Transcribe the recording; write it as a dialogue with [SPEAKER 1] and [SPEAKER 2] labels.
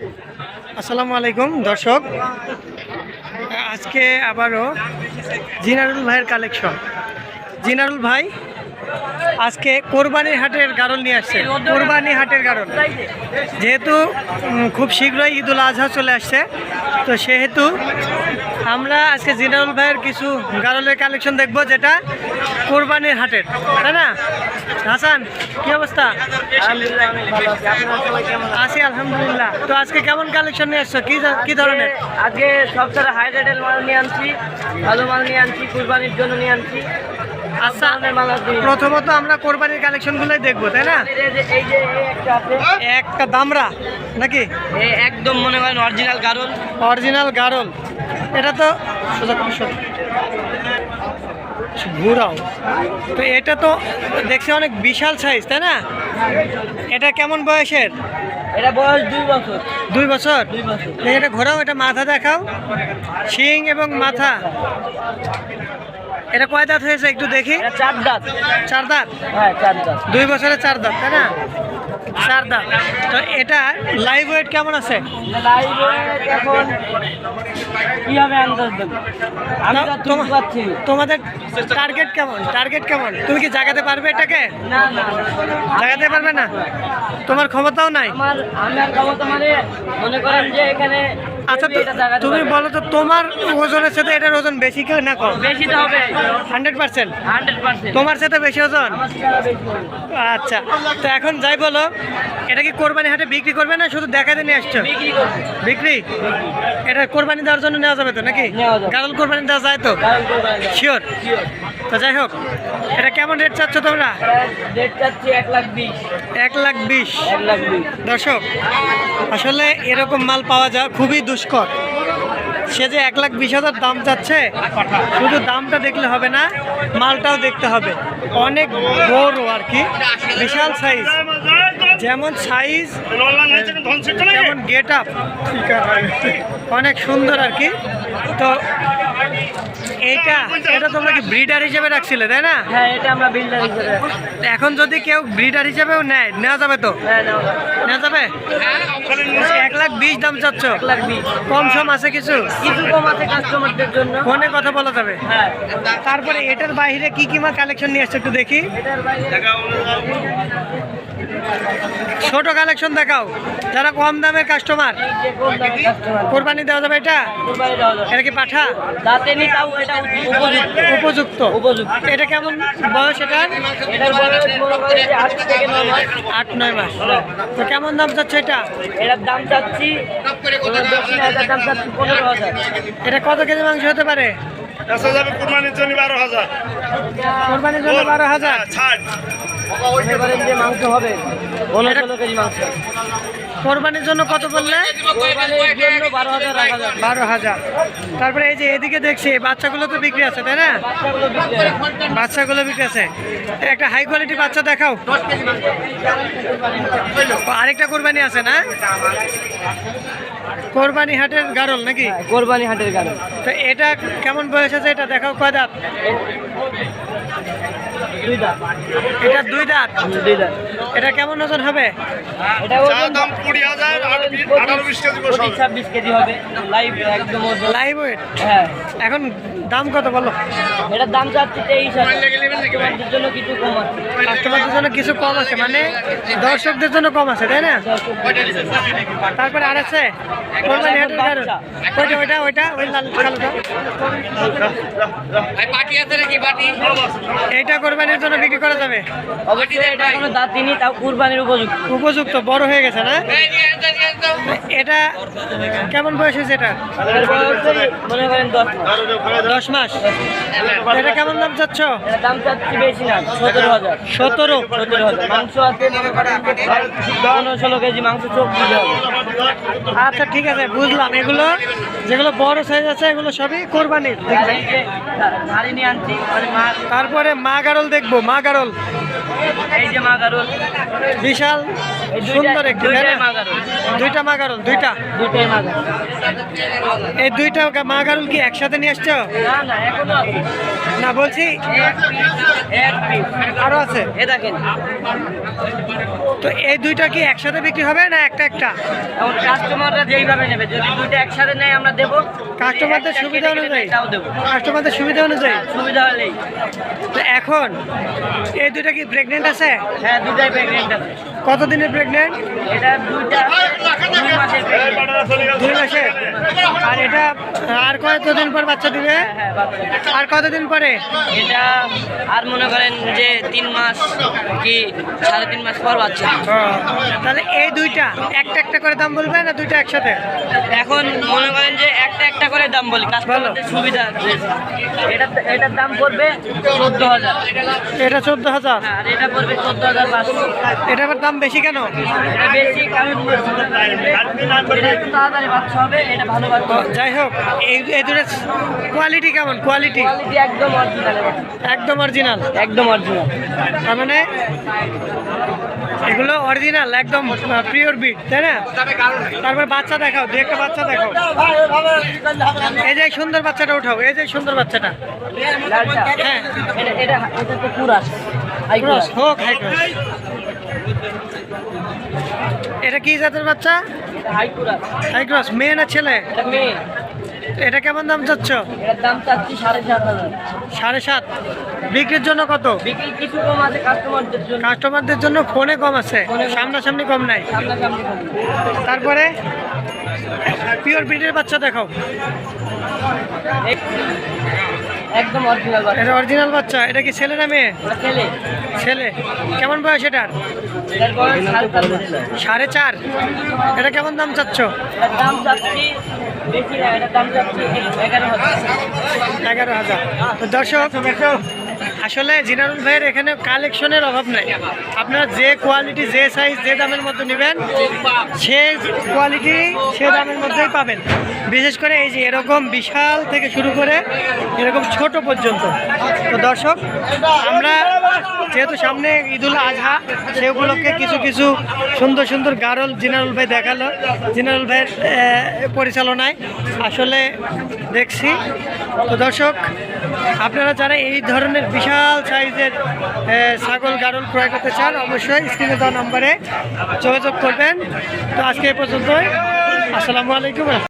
[SPEAKER 1] আসসালামু আলাইকুম দর্শক। আজকে আবারও জিনারুল ভাইয়ের কালেকশন জিনারুল ভাই আজকে কোরবানির হাটের গারল নিয়ে আসছে। কোরবানি হাটের গারল। যেহেতু খুব শীঘ্রই ঈদুল আজহা চলে আসছে, তো সেহেতু আমরা আজকে জিনারুল ভাইয়ের কিছু গারলের কালেকশন দেখব, যেটা কোরবানির হাটের। তাই না? হাসান, কি অবস্থা? আছি, আলহামদুলিল্লাহ। তো আজকে কেমন কালেকশন নিয়ে আসছো? কি কি ধরনের?
[SPEAKER 2] আজকে সবচেয়ে হাই রেটের মাল নিয়ে আনছি, ভালো মাল নিয়ে আনছি, কোরবানির জন্য নিয়ে আনছি।
[SPEAKER 1] আচ্ছা। প্রথমত আমরা কোরবানির কালেকশনগুলোই দেখব তাই না?
[SPEAKER 2] একটা
[SPEAKER 1] দামরা নাকি?
[SPEAKER 2] একদম মনে করেন অরিজিনাল কারণ
[SPEAKER 1] অরিজিনাল গারল। এটা তো সোজা ঘুরাও। তো এটা তো দেখছি অনেক বিশাল সাইজ তাই না? এটা কেমন বয়সের?
[SPEAKER 2] এটা বয়স দুই বছর।
[SPEAKER 1] দুই বছর? এটা ঘোরাও এটা মাথা দেখাও। শিং এবং মাথা। এটা কয় দাঁত হয়েছে একটু দেখি?
[SPEAKER 2] চার দাঁত।
[SPEAKER 1] চার দাঁত?
[SPEAKER 2] হ্যাঁ চার দাঁত।
[SPEAKER 1] দুই বছরের চার দাঁত তাই না? চার দাঁত। তো এটা লাইভ ওয়েট কেমন আছে?
[SPEAKER 2] লাইভ এখন কি হবে আন্দাজ দেবো? আমি তো
[SPEAKER 1] তোমা-
[SPEAKER 2] তুলতে
[SPEAKER 1] তোমাদের টার্গেট কেমন? টার্গেট কেমন? তুমি কি জাগাতে পারবে এটাকে?
[SPEAKER 2] না না।
[SPEAKER 1] জাগাতে পারবে না? তোমার ক্ষমতাও নাই?
[SPEAKER 2] আমার আমার ক্ষমতা মানে মনে করেন যে এখানে
[SPEAKER 1] আচ্ছা তুমি বলো তো তোমার ওজনের সাথে এটার ওজন বেশি কেউ না কম?
[SPEAKER 2] বেশি তো হবে।
[SPEAKER 1] Hundred percent? তোমার সাথে বেশি ওজন। আচ্ছা তো এখন যাই বলো এটা কি কোরবানি হাটে বিক্রি করবে না শুধু দেখাতে নিয়ে আসছো?
[SPEAKER 2] বিক্রি
[SPEAKER 1] এটা কোরবানি দেওয়ার জন্য নেওয়া যাবে তো নাকি। গারল কোরবানি দেওয়া যায় তো?
[SPEAKER 2] কারণ।
[SPEAKER 1] শিওর। তো যাই হোক এটা কেমন রেট চাচ্ছ তোমরা?
[SPEAKER 2] রেট চাচ্ছি এক লাখ বিশ।
[SPEAKER 1] এক লাখ বিশ। দর্শক আসলে এরকম মাল পাওয়া যায় খুবই দুষ্কর। সে যে এক লাখ বিশ হাজার দাম চাচ্ছে শুধু দামটা দেখলে হবে না মালটাও দেখতে হবে। অনেক বড় আর কি বিশাল সাইজ যেমন সাইজ যেমন গেট আপ অনেক সুন্দর আর কি। তো এইটা এটা তোমরা কি ব্রিডার হিসেবে রাখছিলে তাই না?
[SPEAKER 2] হ্যাঁ এটা আমরা বিল্ডার হিসেবে
[SPEAKER 1] এখন যদি কেউ ব্রিডার হিসেবেও নেয় নেওয়া যাবে তো?
[SPEAKER 2] হ্যাঁ নেওয়া যাবে।
[SPEAKER 1] এক লাখ বিশ দাম চাচ্ছ?
[SPEAKER 2] এক লাখ বিশ।
[SPEAKER 1] কম সম আছে কিছু?
[SPEAKER 2] কিছু কম আছে কাস্টমারদের জন্য।
[SPEAKER 1] ফোনে কথা বলা যাবে?
[SPEAKER 2] হ্যাঁ।
[SPEAKER 1] তারপরে এটার বাইরে কি কি মাল কালেকশন নিয়ে আসছে একটু দেখি।
[SPEAKER 2] এটার বাইরে
[SPEAKER 1] ছোট কালেকশন দেখাও। যারা কম দামের কাস্টমার কোরবানি দেওয়া যাবে এটা? এটা কি পাঠা?
[SPEAKER 2] এটা উপযুক্ত।
[SPEAKER 1] উপযুক্ত এটা কেমন বয়স
[SPEAKER 2] যে আট নয় মাস।
[SPEAKER 1] তো কেমন দাম চাচ্ছে এটা?
[SPEAKER 2] এটার দাম চাচ্ছি
[SPEAKER 1] এটা কত কেজি মাংস হতে পারে?
[SPEAKER 3] কুরবানির জন্য বারো হাজার।
[SPEAKER 1] কোরবানির জন্য বারো হাজার?
[SPEAKER 3] ছাড়
[SPEAKER 2] মনে করেন যে মাংস হবে পনেরো ষোলো কেজি মাংস।
[SPEAKER 1] কোরবানির জন্য কত বললে?
[SPEAKER 2] বারো হাজার
[SPEAKER 1] তারপরে এই যে এদিকে দেখছি বাচ্চাগুলো তো বিক্রি আছে তাই না?
[SPEAKER 2] বাচ্চাগুলো বিক্রি
[SPEAKER 1] আছে। একটা হাই কোয়ালিটি বাচ্চা দেখাও। আরেকটা কোরবানি আছে না? কোরবানি হাটের গারল নাকি?
[SPEAKER 2] হ্যাঁ, কোরবানি হাটের গাড়ি
[SPEAKER 1] তো এটা কেমন বয়স আছে এটা দেখাও কয় দাঁত? এটা দুই দাঁত?
[SPEAKER 2] দুই দাঁত।
[SPEAKER 1] এটা কেমন ওজন হবে?
[SPEAKER 2] এটা লাইভ
[SPEAKER 1] ওয়েট
[SPEAKER 2] হ্যাঁ।
[SPEAKER 1] এখন দাম কত বলো?
[SPEAKER 2] এটার দাম চাচ্ছি তেইশ কাস্টমারদের জন্য কিছু কম আছে।
[SPEAKER 1] কাস্টমারদের জন্য কিছু কম আছে মানে দর্শকদের জন্য কম আছে তাই না? তারপরে আর আছে ওইটা ওইটা ওইটা ওই লাল কালোটা এইটা কোরবানির জন্য বিক্রি করা যাবে।
[SPEAKER 2] অবশ্যই এটা এখনও দাঁত দিনই তাও কুরবানির উপযুক্ত।
[SPEAKER 1] উপযুক্ত বড় হয়ে গেছে না? এটা কেমন বয়স হয়েছে এটা?
[SPEAKER 2] মনে করেন দশ মাস।
[SPEAKER 1] এটা কেমন দাম চাচ্ছ?
[SPEAKER 2] দাম চাচ্ছি বেশি না সতেরো হাজার।
[SPEAKER 1] সতেরো?
[SPEAKER 2] সতেরো হাজার। মাংস আছে পনেরো ষোলো কেজি মাংস চোখ দিতে হবে
[SPEAKER 1] আচ্ছা ঠিক আছে বুঝলাম। এগুলো যেগুলো বড় সাইজ আছে এগুলো সবই কোরবানির। তারপরে মা গারল দেখব মা গারল।
[SPEAKER 2] এই যে মাগারুল।
[SPEAKER 1] বিশাল সুন্দর একটি। দুইটা মাগারুল দুইটা?
[SPEAKER 2] দুইটাই মাগারুল।
[SPEAKER 1] এই দুইটা মাগারুল কি একসাথে নিয়ে আসছো?
[SPEAKER 2] না
[SPEAKER 1] বলছি। আরও আছে?
[SPEAKER 2] এ দেখেন।
[SPEAKER 1] তো এই দুইটা কি একসাথে বিক্রি হবে না একটা একটা?
[SPEAKER 2] এখন কাস্টমাররা যেইভাবে নেবে যদি দুইটা একসাথে নেয় আমরা দেবো।
[SPEAKER 1] কাস্টমারদের সুবিধা অনুযায়ী।
[SPEAKER 2] দেবো।
[SPEAKER 1] কাস্টমারদের সুবিধা অনুযায়ী।
[SPEAKER 2] সুবিধা হলেই।
[SPEAKER 1] তো এখন এই দুইটা কি প্রেগনেন্ট আছে?
[SPEAKER 2] হ্যাঁ দুটাই প্রেগনেন্ট আছে।
[SPEAKER 1] কতদিনের প্রেগনেন্ট
[SPEAKER 2] এটা দুইটা দুই
[SPEAKER 1] মাসে। আর এটা আর কতদিন পর বাচ্চা দিবে?
[SPEAKER 2] হ্যাঁ হ্যাঁ
[SPEAKER 1] আর কতদিন পরে?
[SPEAKER 2] এটা আর মনে করেন যে তিন মাস কি সাড়ে তিন মাস পর বাচ্চা
[SPEAKER 1] তাহলে এই দুইটা একটা একটা করে দাম বলবে না দুইটা একসাথে?
[SPEAKER 2] এখন মনে করেন যে একটা একটা করে দাম বলি কাস্টমারদের সুবিধা এটা এটার দাম পড়বে চোদ্দ হাজার।
[SPEAKER 1] এটা চোদ্দ হাজার?
[SPEAKER 2] আর এটা পড়বে চোদ্দ হাজার পাঁচশো।
[SPEAKER 1] এটা আবার দাম বেশি কেন?
[SPEAKER 2] বেশি কারণ
[SPEAKER 1] যাই হোক এই দুটো কোয়ালিটি কেমন? কোয়ালিটি
[SPEAKER 2] একদম অরিজিনাল
[SPEAKER 1] একদম অরিজিনাল
[SPEAKER 2] একদম অরিজিনাল
[SPEAKER 1] তার মানে এগুলো অরিজিনাল একদম পিওর বিট তাই না? তারপর বাচ্চা দেখাও দু একটা বাচ্চা দেখাও। এই যে সুন্দর বাচ্চাটা উঠাও এই যে সুন্দর বাচ্চাটা। হ্যাঁ। হোক হাই ক্রস এটা কি জাতের বাচ্চা?
[SPEAKER 2] হাই কুরাস
[SPEAKER 1] মেয়ে না ছেলে?
[SPEAKER 2] এটা
[SPEAKER 1] কেমন দাম চাচ্ছ?
[SPEAKER 2] দাম চাচ্ছি সাড়ে সাত হাজার।
[SPEAKER 1] সাড়ে সাত। বিক্রির জন্য কত?
[SPEAKER 2] বিক্রি কিছু কম আছে কাস্টমারদের জন্য।
[SPEAKER 1] কাস্টমারদের জন্য ফোনে কম আছে। সামনাসামনি কম নাই। তারপরে? পিওর ব্রিডের বাচ্চা দেখাও।
[SPEAKER 2] একদম অরিজিনাল বাচ্চা।
[SPEAKER 1] এটা অরিজিনাল বাচ্চা এটা কি ছেলে না মেয়ে?
[SPEAKER 2] ছেলে।
[SPEAKER 1] ছেলে। কেমন বয়স এটার?
[SPEAKER 2] সাড়ে চার
[SPEAKER 1] এটা কেমন দাম চাচ্ছ?
[SPEAKER 2] দাম চাচ্ছি এগারো হাজার।
[SPEAKER 1] তো দর্শক আসলে জিনারুল ভাইয়ের এখানে কালেকশনের অভাব নাই। আপনারা যে কোয়ালিটি যে সাইজ যে দামের মধ্যে নেবেন, সে কোয়ালিটি সে দামের মধ্যেই পাবেন। বিশেষ করে এই যে এরকম বিশাল থেকে শুরু করে এরকম ছোট পর্যন্ত। তো দর্শক, আমরা যেহেতু সামনে ঈদুল আজহা সেগুলোকে কিছু কিছু সুন্দর সুন্দর গারল জিনারুল ভাই দেখাল। জিনারুল ভাইয়ের পরিচালনায়। আসলে দেখছি। তো দর্শক, আপনারা যারা এই ধরনের বিশাল সাইজের ছাগল গারল ক্রয় করতে চান, অবশ্যই স্ক্রিনে দেওয়া নম্বরে যোগাযোগ করবেন। তো আজকে এই পর্যন্তই। আসসালামু আলাইকুম।